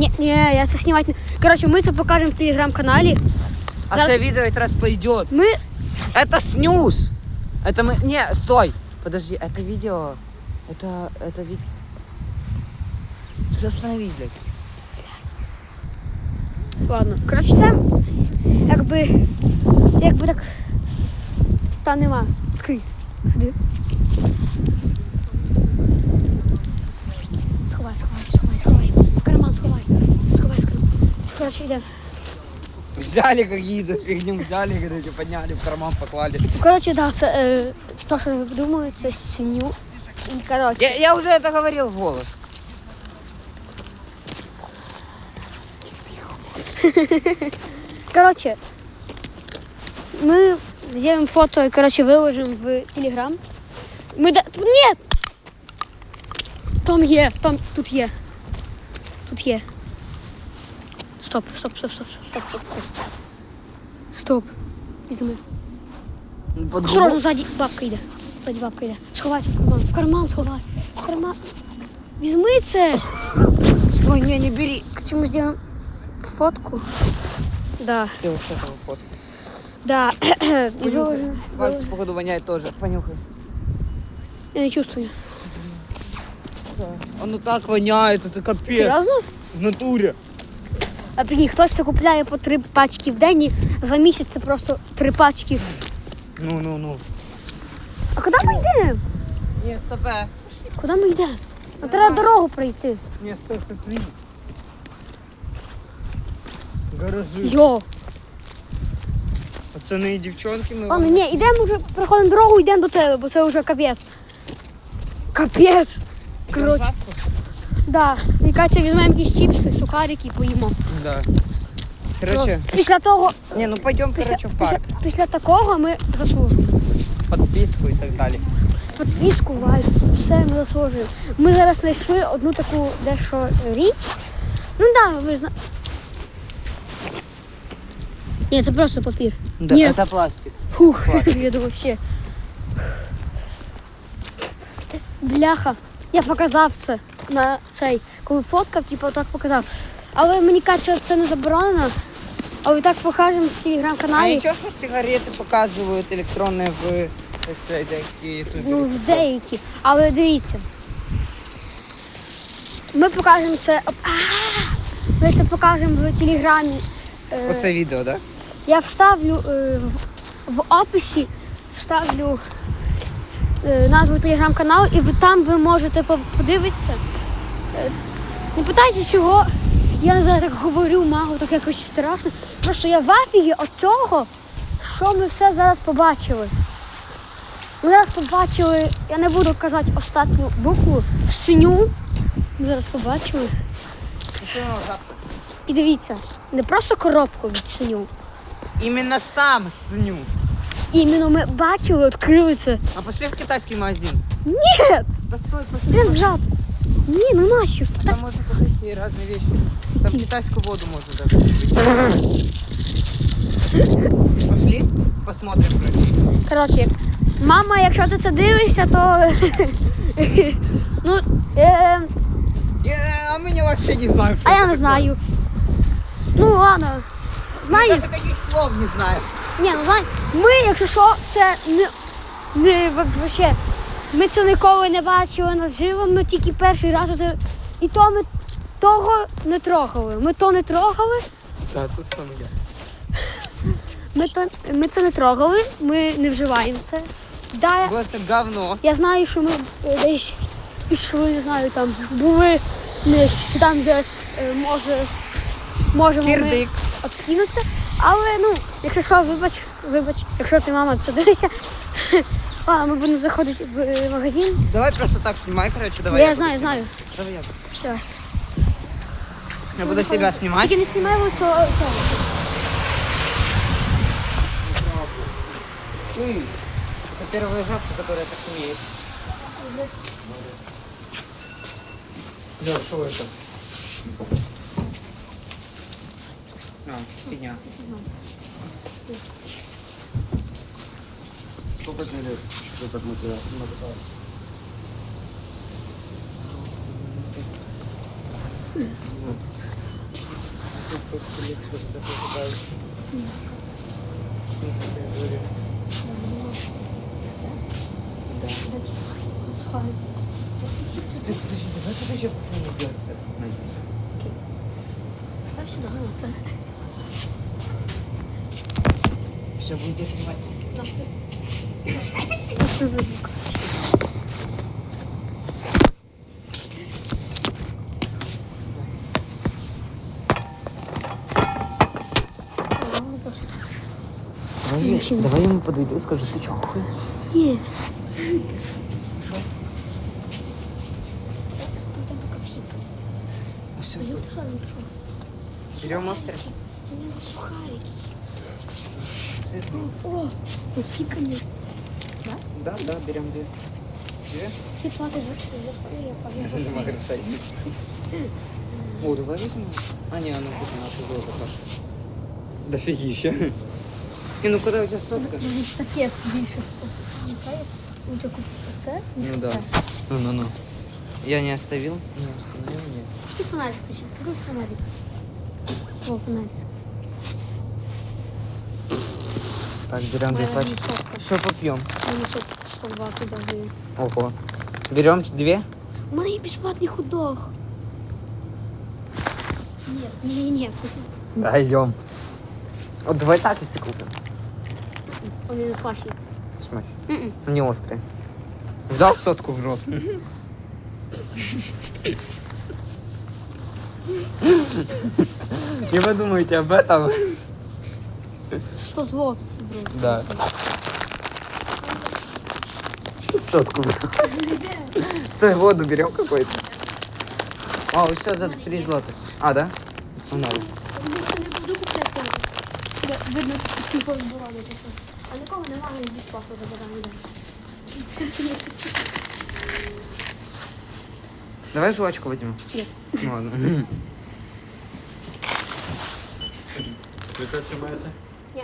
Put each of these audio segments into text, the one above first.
Ні, ні, я це знімати не. Коротше, ми це покажемо в телеграм-каналі. А Зараз- це відео якраз пойдет. Ми. Это снюс. Это мы... Не, стой. Подожди, это видео... Это... Это видео... Остановись, блядь. Ладно. Коротше, це якби. Якби так. Та нема. Такий. Сюди. Сховай, сховай, сховай, сховай. В карман сховай. Сховай в карман. Коротше, йдемо. Взяли какие-то фигню, взяли, короче, подняли, в карман поклали. Коротше, да, це е, то, що ви думали, це синю. І коротше. Я, я уже это говорил в голос. Коротше, ми зробимо фото і коротше, виложимо в Телеграм. Ми да... Ні! Там є, там тут є. Тут є. Стоп, стоп, стоп, стоп, стоп, стоп, стоп. Стоп. Візьми. Под Осторожно, ззаді бабка йде. Ззаді бабка йде. Сховай в карман. В карман сховай. В карман. Візьми це. Стой, не, не бери. Короче, мы сделаем фотку. Да, Ты вот с этого фото. да. И Понюхай. выложим. Пальцы, походу, воняет тоже. Понюхай. Я не чувствую. Оно так воняет, это капец. Серйозно? В натуре. А прикинь, хтось це купляє по три пачки в день і за місяць це просто три пачки. Ну, ну, ну. А куди ми йдемо? Не, стопе. Куди ми йдемо? Нам треба дорогу пройти. Не, стой, стой. Гаражи. Йо. Пацаны и девчонки, мы Ладно, ні, йдемо вже, проходимо дорогу, йдемо до тебе, бо це вже капець. Капець. Коротше, да. Мені кажеться, візьмемо якісь чіпси, сухарики і поїмо. Да. Просто Короче, Після того, не, ну пойдем, після, короче, в після, парк. після такого ми заслужимо. Подписку и так далее. Підписку, лайк, все ми заслужуємо. Ми зараз знайшли одну таку дещо річ. Ну так, да, ви знаєте. Ні, це просто папір. Да, Нет. это пластик. Фух, я думаю, ще. Бляха, я показав це на цей, коли фоткав, типу так показав. Але мені кажеться, це не заборонено. Але так покажемо в А телеграм-каналі. ничего, что сигареты показывают электронные в, так сказать, такие Ну, в деякі. Але дивіться. Ми покажемо це. А! Ми це покажемо в телеграмі. Е, Оце відео, да? Я вставлю е, в, в описі, вставлю е, назву телеграм-каналу, і там ви можете подивитися. Е, не питайте, чого я не знаю, так говорю, магу, так якось страшно. Просто я в афігі від того, що ми все зараз побачили. Ми зараз побачили, я не буду казати останню букву, синю. Ми зараз побачили. І дивіться, не просто коробку від синю. Именно сам сню. Іменно ми бачили, відкрили це. А пошли в китайский магазин. Ні! Да стой, пошли. Блін, жаб. Ні, ну нащо? Ти Там так... можно купить и разные вещи. Там китайскую воду можно даже купить. Пошли, посмотрим. короче. Коротше, мама, якщо ти це дивишся, то. ну, е, Я, а мы не вообще не знаем, что а я это не такое. знаю. Ну ладно. Мы Знаю. даже таких слов не знаем. Ні, ну знаю. Ми, якщо що, це не. не вообще. Ми це ніколи не бачили наживо, ми тільки перший раз це. І то ми того не трогали. Ми то не трогали. Да, тут что я. Ми, то, ми це не трогали, ми не вживаємо це. Да, я, Просто говно. я знаю, що ми е, десь пішли, не знаю, там були десь там, де е, може, можемо ми Кирдик. Але ну, якщо що, вибач, вибач, якщо ти мама це дивишся, ладно, ми будемо заходити в е, магазин. Давай просто так снимай, короче, давай. я, буду знаю, знаю. Давай я. Все. Я буду тебя снимать. Тільки не знімай лицо цього. Это первая жабка, которая так умеет. Да, что это? А, фигня. Сколько тебе лет? Этот материал? Тут сидит, что-то такое пытается. Ну, как я говорю. Да. Схай. Стой, подожди, давай тут еще убраться. Став сюди, на це. Все, будете снимать. Трошки. Трошки видно. Давай, Мужчина. давай я ему подойду и скажу, ты чё, хуй? Ні. Все, Я пішов, не пішов. берем острый. Мені сухарики. О, оці, конечно. Да, да, берем две. Две? Ти платиш за, за свої, я плачу за Нема свої. грошей. О, давай возьмем. А, не, она тут у нас золото Паша. Дофигища. Не, ну куда у тебя сотка? Мені таке більше. Ну, Це, ну, це купити це, ніж Ну да. це. Ну, ну, ну. Я не оставил? Не остановил, нет. Пусти фонарик включи. Включи фонарик. О, фонарик. Так, берем две Моя пачки. сотка. Что попьем? Мені сотка 120 даже. Ого. Берем две? У мене є безплатний худок. Ні, ні, ні. Да, идем. Вот давай так, если купим. Вони не смачні. Смачь. Мгм. Не острые. Взял сотку в рот. И вы думаете об этом? 100 злот. бро. Да. Сотку берем. Стой, воду берем какой-то. А, вот все за 3 злотых. А, да? Ну, надо. Я більше не буду купляти. Де Видно, ці позбирали таке. А нікого немає безплатно забирали. Давай жвачку возьмем. Нет. Ну, ладно. Яка це маєте? Ні.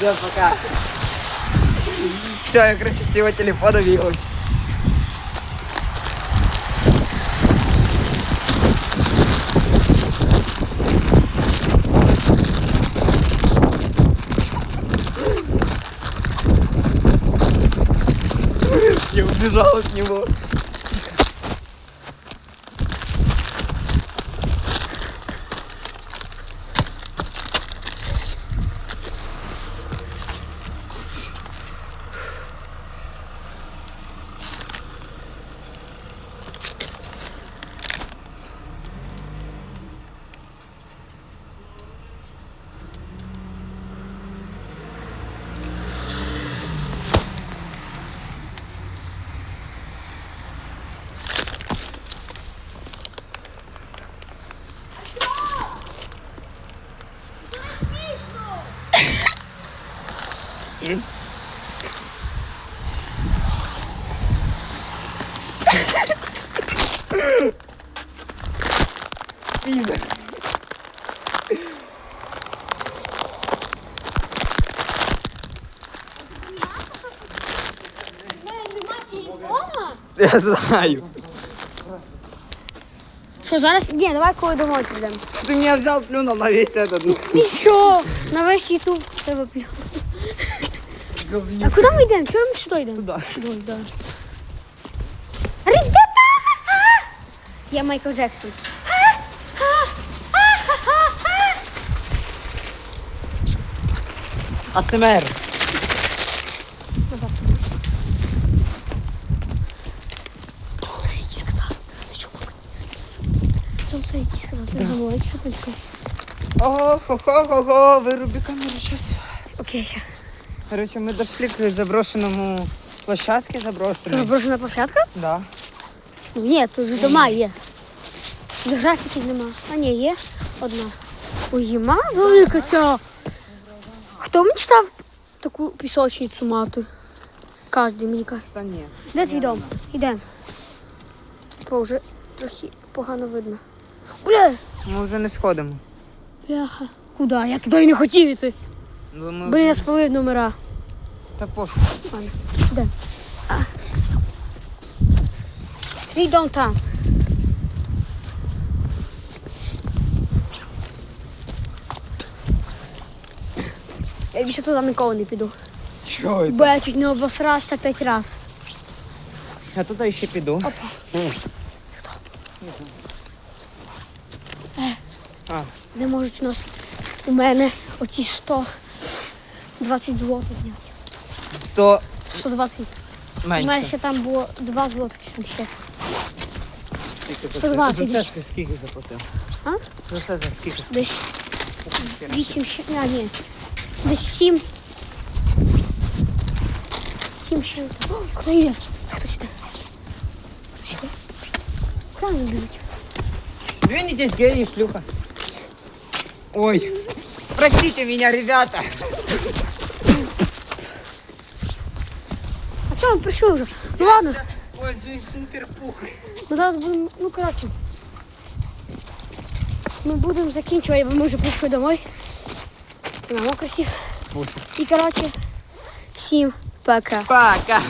Все, пока. Все, я, короче, с его телефона видел. Я убежал от него. Телефона? Я знаю. Що, зараз? Ні, давай коли домой підемо. Ты меня взял, плюнул на весь этот. Ти що? На весь ютуб тебе плю. А куди ми йдемо? Чого ми сюди йдемо? Туда. Ой, да. Ребята! Я Майкл Джексон. АСМР. Назад подивись. Що це який сказав? Ти чому мені? Що це який сказав? Ти забула, який що ти Ого-го-го-го, выруби камеру сейчас. Окей, ще. Короче, мы дошли к заброшенному площадке заброшенной. заброшена площадка? Да. Ні, тут же дома є. Тут графіків нема. А ні, є одна. Ой, їма велика ця. Хто мечтав таку пісочницю мати? Кожен, мені кажеться. Да нет. Де твій дом? Ідемо. Бо вже трохи погано видно. Бля! Мы уже не сходимо. Бляха. Куди? Я туди і не хотів іти. Ну, ми... Блін, я спалив номера. Та пофіг. Ладно, йдемо. Твій дом там. Я більше туди ніколи не піду. Що Бо я чуть не обосрався п'ять разів. Я туди ще піду. А, Не можуть у нас у мене оці 120 злотих зняти. 100 120. У мене менше. ще там було 2 злотих чи там ще. Скільки за 120 це? За десь. це ти скільки заплатив? А? За це за скільки? Десь 8 ще. А, ні. Десь 7. 7 ще. О, хто йде? Це хтось йде. Хтось йде. Куди вони біжуть? Двинетесь, геи и шлюха. Ой, простите меня, ребята. А чого ми прийшли вже? Ну ладно, Пользуюсь супер пух. ми зараз будемо, ну коротше. Ми будемо закінчувати, бо ми вже прийшли домой. На мокрості. І коротше, всім пока. Пока.